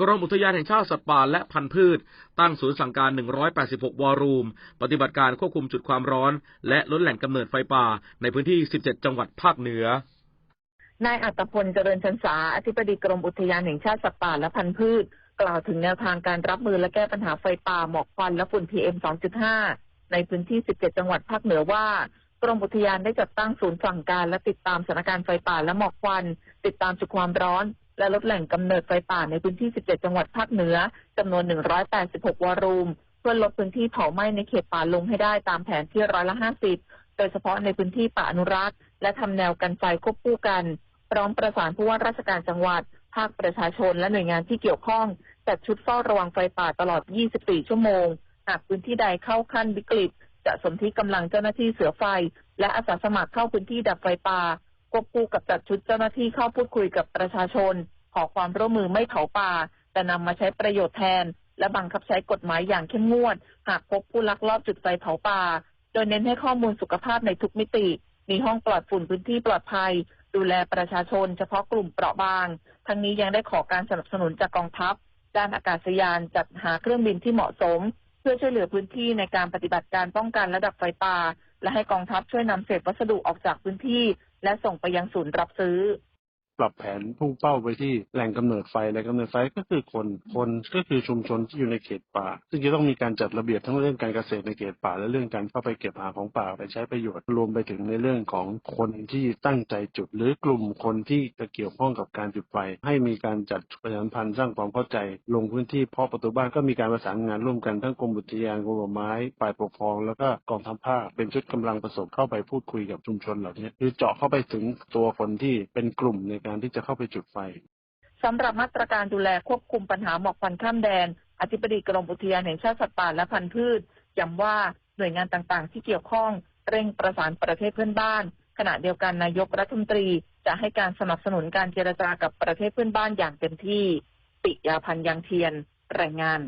กรมอุทยานแห่งชาติสัตว์ป่าและพันธุ์พืช ตั้งศูนย์สั่งการ 186 วอรูม ปฏิบัติการควบคุมจุดความร้อน และลดแหล่งกำเนิดไฟป่า ในพื้นที่ 17 จังหวัดภาคเหนือนายอัตพลเจริญชันษาอธิบดีกรมอุทยานแห่งชาติสัตว์ป่าและพันธุ์พืช กล่าวถึงแนวทางการรับมือและแก้ปัญหาไฟป่าหมอกควันและฝุ่น PM 2.5 ในพื้นที่ 17 จังหวัดภาคเหนือว่ากรมอุทยานได้จัดตั้งศูนย์สั่งการและติดตามสถานการณ์ไฟป่าและหมอกควัน ติดตามจุดความร้อน และลดแหล่งกำเนิดไฟป่าในพื้นที่ 17 จังหวัดภาคเหนือจำนวน 186วอรูม เพื่อลดพื้นที่เผาไหม้ในเขตป่าลงให้ได้ตามแผนที่ร้อยละ 50 โดยเฉพาะในพื้นที่ป่าอนุรักษ์ และทำแนวกันไฟควบคู่กัน พร้อมประสานผู้ว่าราชการจังหวัด ภาคประชาชนและหน่วยงานที่เกี่ยวข้องจัดชุดเฝ้าระวังไฟป่าตลอด 24 ชั่วโมง หากพื้นที่ใดเข้าขั้นวิกฤตจะสนที่กำลังเจ้าหน้าที่เสือไฟ และอาสาสมัครเข้าพื้นที่ดับไฟป่า ควบคู่กับจัดชุดเจ้าหน้าที่เข้าพูดคุยกับประชาชน ขอความร่วมมือไม่เผาป่า แต่นำมาใช้ประโยชน์แทน และบังคับใช้กฎหมายอย่างเข้มงวด หากพบผู้ลักลอบจุดไฟเผาป่า โดยเน้นให้ข้อมูลสุขภาพในทุกมิติ มีห้องปลอดฝุ่นพื้นที่ปลอดภัย ดูแลประชาชน เฉพาะกลุ่มเปราะบาง ทั้งนี้ยังได้ขอการสนับสนุนจากกองทัพ ด้านอากาศยานจัดหาเครื่องบินที่เหมาะสม เพื่อช่วยเหลือพื้นที่ในการปฏิบัติการป้องกันระดับไฟป่า และให้กองทัพช่วยนำเศษวัสดุออกจากพื้นที่ และส่งไปยังศูนย์รับซื้อ ปรับแผนพุ่งเป้าไปที่แหล่งกำเนิดไฟแหล่งกำเนิดไฟก็คือคนคนก็คือชุมชนที่อยู่ในเขตป่า ซึ่งจะต้องมีการจัดระเบียบทั้งเรื่องการเกษตรในเขตป่า และเรื่องการเข้าไปเก็บหาของป่าไปใช้ประโยชน์รวมไปถึงในเรื่องของคนที่ตั้งใจจุด หรือกลุ่มคนที่จะเกี่ยวข้องกับการจุดไฟ ให้มีการจัดประชาสัมพันธ์สร้างความเข้าใจ ลงพื้นที่เพาะประตูบ้านก็มีการประสานงานร่วมกันทั้งกรมอุทยานกรมป่าไม้ฝ่ายปกครอง แล้วก็กองทัพภาคเป็นชุดกำลังผสมเข้าไปพูดคุยกับชุมชนเหล่านี้คือเจาะเข้าไปถึงตัวคนที่เป็นกลุ่มในการที่จะเข้าไปจุดไฟสำหรับมาตรการดูแลควบคุมปัญหาหมอกควันข้ามแดน อธิบดีกรมอุทยานแห่งชาติสัตว์ป่าและพันธุ์พืชย้ำว่าหน่วยงานต่างๆ ที่เกี่ยวข้องเร่งประสานประเทศเพื่อนบ้าน ขณะเดียวกันนายกรัฐมนตรีจะให้การสนับสนุนการเจรจากับประเทศเพื่อนบ้านอย่างเต็มที่ ปิยาพันยังเทียน รายงาน